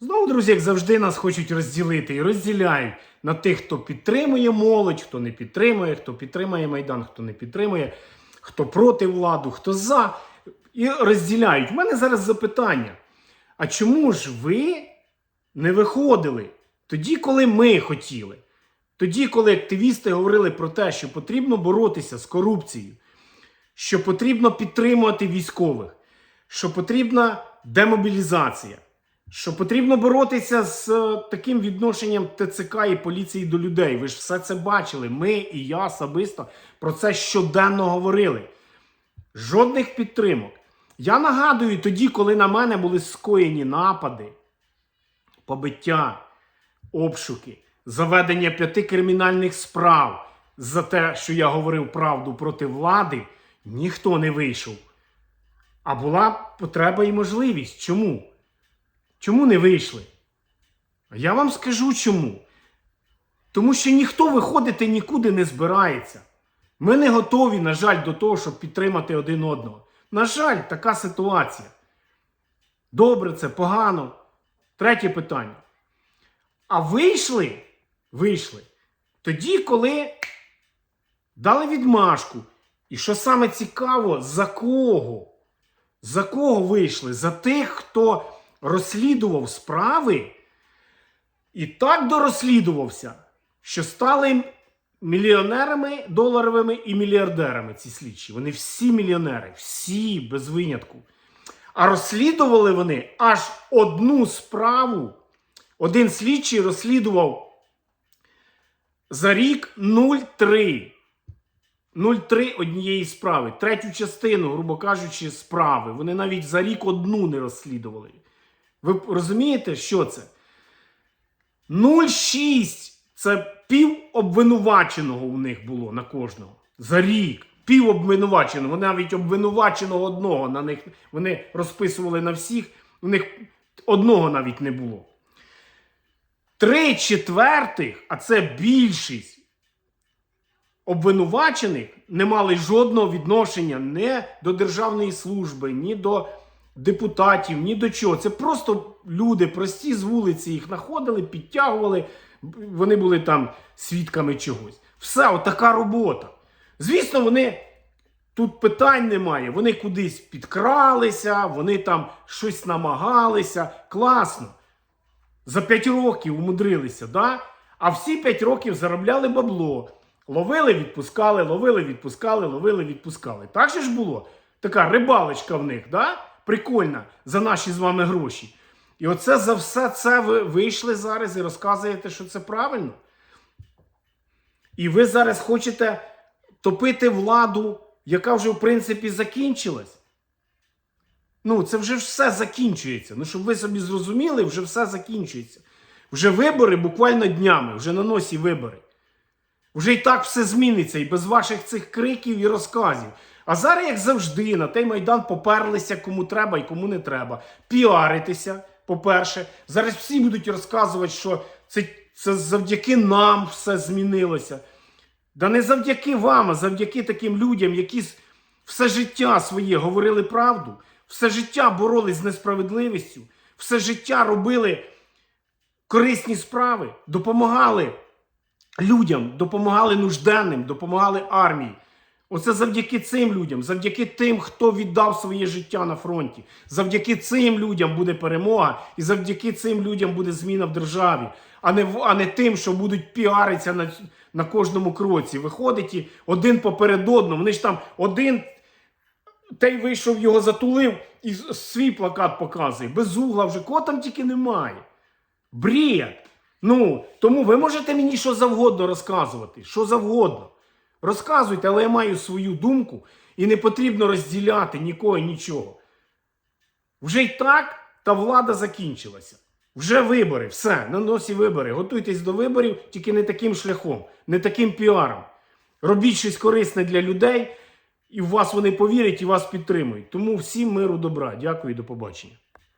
Знову, друзі, як завжди, нас хочуть розділити і розділяють на тих, хто підтримує молодь, хто не підтримує, хто підтримує Майдан, хто не підтримує, хто проти владу, хто за. І розділяють. У мене зараз запитання: а чому ж ви не виходили тоді, коли ми хотіли? Тоді, коли активісти говорили про те, що потрібно боротися з корупцією, що потрібно підтримувати військових, що потрібна демобілізація, що потрібно боротися з е, таким відношенням ТЦК і поліції до людей. Ви ж все це бачили. Ми і я особисто про це щоденно говорили. Жодних підтримок. Я нагадую тоді, коли на мене були скоєні напади, побиття, обшуки, заведення п'яти кримінальних справ за те, що я говорив правду проти влади, ніхто не вийшов. А була потреба і можливість. Чому? Чому не вийшли? Я вам скажу чому. Тому що ніхто виходити нікуди не збирається. Ми не готові, на жаль, до того, щоб підтримати один одного. На жаль, така ситуація. Добре, це погано. Третє питання. А вийшли? Вийшли. Тоді, коли дали відмашку. І що саме цікаво, за кого? За кого вийшли? За тих, хто розслідував справи і так дорозслідувався, що стали мільйонерами доларовими і мільярдерами ці слідчі. Вони всі мільйонери, всі без винятку. А розслідували вони аж одну справу. Один слідчий розслідував за рік 0,3. 0,3 однієї справи. Третю частину, грубо кажучи, справи. Вони навіть за рік одну не розслідували. Ви розумієте, що це? 0,6 це пів обвинуваченого у них було на кожного. За рік. Пів обвинуваченого. Навіть обвинуваченого одного на них вони розписували на всіх. У них одного навіть не було. Три четвертих, а це більшість обвинувачених не мали жодного відношення ні до державної служби, ні до депутатів, ні до чого. Це просто люди прості з вулиці їх знаходили, підтягували, вони були там свідками чогось. Все, отака робота. Звісно, вони. Тут питань немає. Вони кудись підкралися, вони там щось намагалися. Класно. За 5 років умудрилися, да? а всі 5 років заробляли бабло. Ловили, відпускали, ловили, відпускали, ловили, відпускали. Так же ж було? Така рибалочка в них, да? Прикольна за наші з вами гроші. І оце за все це ви вийшли зараз і розказуєте, що це правильно. І ви зараз хочете топити владу, яка вже, в принципі, закінчилась. Ну, це вже все закінчується. Ну, щоб ви собі зрозуміли, вже все закінчується. Вже вибори буквально днями, вже на носі вибори. Вже і так все зміниться, і без ваших цих криків і розказів. А зараз, як завжди, на той майдан поперлися кому треба і кому не треба. Піаритися, по-перше. Зараз всі будуть розказувати, що це, це завдяки нам все змінилося. Да не завдяки вам, а завдяки таким людям, які все життя своє говорили правду, все життя боролись з несправедливістю, все життя робили корисні справи, допомагали людям, допомагали нужденним, допомагали армії. Оце завдяки цим людям, завдяки тим, хто віддав своє життя на фронті. Завдяки цим людям буде перемога, і завдяки цим людям буде зміна в державі, а не, а не тим, що будуть піаритися на, на кожному кроці. Виходить і один поперед одного. Вони ж там один той вийшов, його затулив і свій плакат показує. Без угла вже кого там тільки немає. Бред. Ну, тому ви можете мені що завгодно розказувати, що завгодно. Розказуйте, але я маю свою думку і не потрібно розділяти нікого нічого. Вже й так та влада закінчилася. Вже вибори, все, на носі вибори. Готуйтесь до виборів, тільки не таким шляхом, не таким піаром. Робіть щось корисне для людей, і в вас вони повірять і вас підтримують. Тому всім миру добра. Дякую і до побачення.